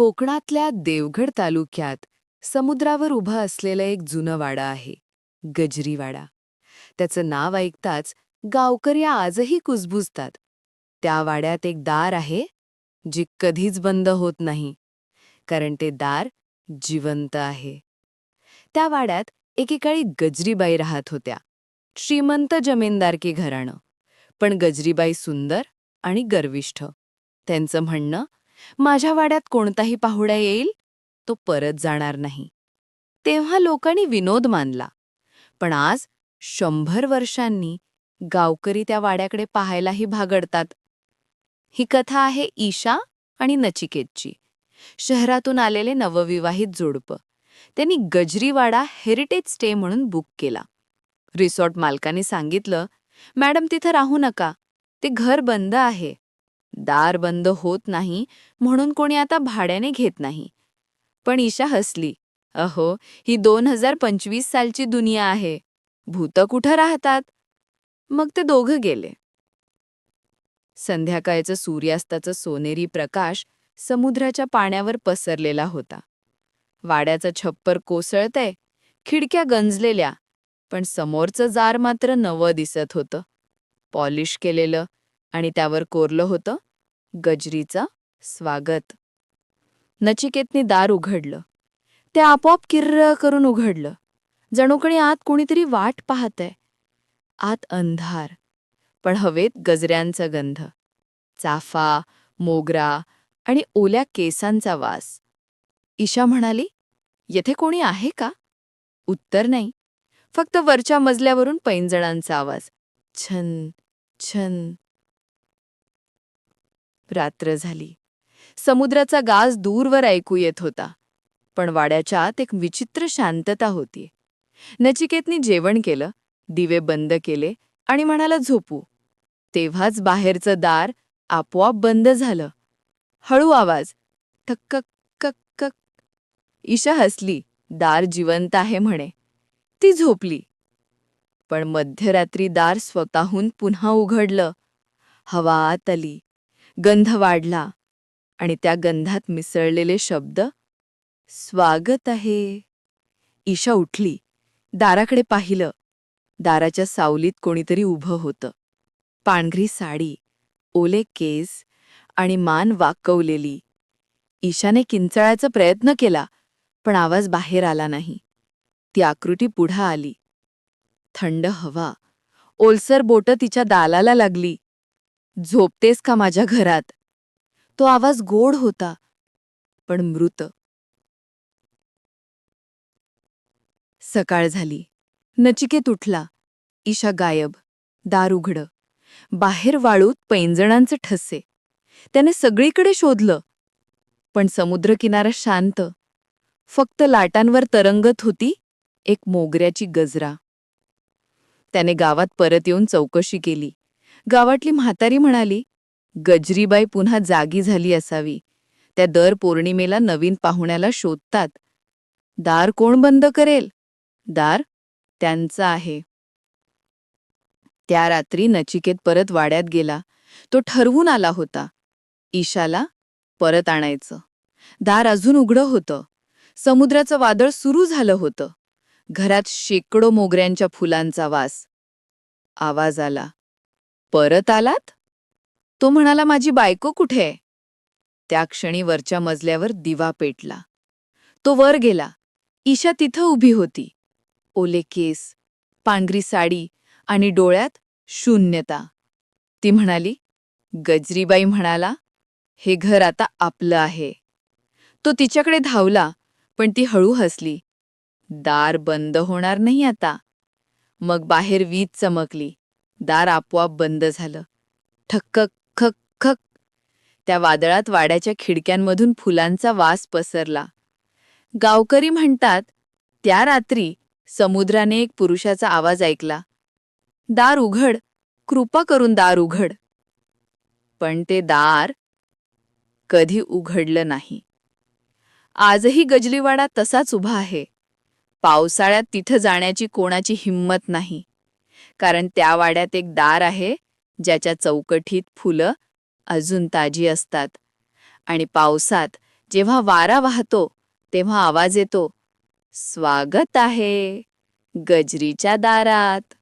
कोकणातल्या देवगड तालुक्यात समुद्रावर उभं असलेलं एक जुनं वाडा आहे गजरीवाडा. त्याचं नाव ऐकताच गावकरी आजही कुजबुजतात. त्या वाड्यात एक दार आहे जे कधीच बंद होत नाही कारण ते दार जिवंत आहे. त्या वाड्यात एकेकाळी गजरीबाई राहत होत्या श्रीमंत जमीनदारकी घराणं. पण गजरीबाई सुंदर आणि गर्विष्ठ. त्यांचं म्हणणं माझ्या वाड्यात कोणताही पाहुडा येईल? तो परत जाणार नाही. तेव्हा लोकांनी विनोद मानला. पण आज शंभर वर्षांनी गावकरी त्या वाड्याकडे पाहायलाही भागडतात. ही कथा आहे ईशा आणि नचिकेतची. शहरातून आलेले नवविवाहित जोडपं. त्यांनी गजरीवाडा हेरिटेज स्टे म्हणून बुक केला. रिसॉर्ट मालकाने सांगितलं मॅडम तिथं राहू नका. ते घर बंद आहे. दार बंद होत नाही म्हणून कोणी आता भाड्याने घेत नाही. पण ईशा हसली. अहो ही दोन हजार पंचवीस सालची दुनिया आहे. भूत कुठं राहतात? मग ते दोघं गेले. संध्याकाळचं सूर्यास्ताचं सोनेरी प्रकाश समुद्राच्या पाण्यावर पसरलेला होता. वाड्याचं छप्पर कोसळतंय खिडक्या गंजलेल्या पण समोरचं जार मात्र नवं दिसत होतं. पॉलिश केलेलं आणि त्यावर कोरलं होतं गजरीचं स्वागत. नचिकेतने दार उघडलं. ते आपोआप किर्र करून उघडलं. जणू कणी आत कोणीतरी वाट पाहतंय. आत अंधार. पण हवेत गजऱ्यांचा गंध. चाफा मोगरा आणि ओल्या केसांचा वास. ईशा म्हणाली येथे कोणी आहे का? उत्तर नाही. फक्त वरच्या मजल्यावरून पैंजणांचा आवाज. छन छन रात्र झाली. समुद्राचा गाज दूरवर ऐकू येत होता पण वाड्याच्या आत एक विचित्र शांतता होती. नचिकेतनी जेवण केलं दिवे बंद केले आणि म्हणाला झोपू. तेव्हाच बाहेरचं दार आपोआप बंद झालं. हळू आवाज. ठक्क कक कक ईशा हसली दार जिवंत आहे म्हणे. ती झोपली. पण मध्यरात्री दार स्वतःहून पुन्हा उघडलं. हवा आत आली गंध वाढला आणि त्या गंधात मिसळलेले शब्द स्वागत आहे. ईशा उठली दाराकडे पाहिलं. दाराच्या सावलीत कोणीतरी उभं होतं. पांढरी साडी ओले केस आणि मान वाकवलेली. ईशाने किंचाळाचा प्रयत्न केला पण आवाज बाहेर आला नाही. ती आकृती पुढं आली. थंड हवा. ओलसर बोटं तिच्या दालाला लागली. झोपतेस का माझ्या घरात? तो आवाज गोड होता पण मृत. सकाळ झाली. नचिकेत उठला. ईशा गायब. दार उघडं. बाहेर वाळूत पैंजणांचे ठसे. त्याने सगळीकडे शोधलं. पण समुद्रकिनारा शांत. फक्त लाटांवर तरंगत होती एक मोगऱ्याची गजरा. त्याने गावात परत येऊन चौकशी केली. गावातली म्हातारी म्हणाली गजरीबाई पुन्हा जागी झाली असावी. त्या दर पौर्णिमेला नवीन पाहुण्याला शोधतात. दार कोण बंद करेल? दार त्यांचा आहे. त्या रात्री नचिकेत परत वाड्यात गेला. तो ठरवून आला होता ईशाला परत आणायचं. दार अजून उघडं होतं. समुद्राचं वादळ सुरू झालं होतं. घरात शेकडो मोगऱ्यांच्या फुलांचा वास. आवाज आला परत आलात? तो म्हणाला माझी बायको कुठे आहे? त्या क्षणी वरच्या मजल्यावर दिवा पेटला. तो वर गेला. ईशा तिथं उभी होती. ओले केस पांढरी साडी आणि डोळ्यात शून्यता. ती म्हणाली गजरीबाई म्हणाला हे घर आता आपलं आहे. तो तिच्याकडे धावला पण ती हळू हसली. दार बंद होणार नाही आता. मग बाहेर वीज चमकली. दार आपोआप बंद झालं. ठक्क खक खक. त्या वादळात वाड्याच्या खिडक्यांमधून फुलांचा वास पसरला. गावकरी म्हणतात त्या रात्री समुद्राने एक पुरुषाचा आवाज ऐकला. दार उघड कृपा करून दार उघड. पण ते दार कधी उघडलं नाही. आजही गजलीवाडा तसाच उभा आहे. पावसाळ्यात तिथं जाण्याची कोणाची हिंमत नाही. कारण त्या वाड्यात एक दार आहे ज्याच्या चौकटीत फुलं अजून ताजी असतात. आणि पावसात जेव्हा वारा वाहतो तेव्हा आवाज येतो स्वागत आहे गजरीच्या दारात.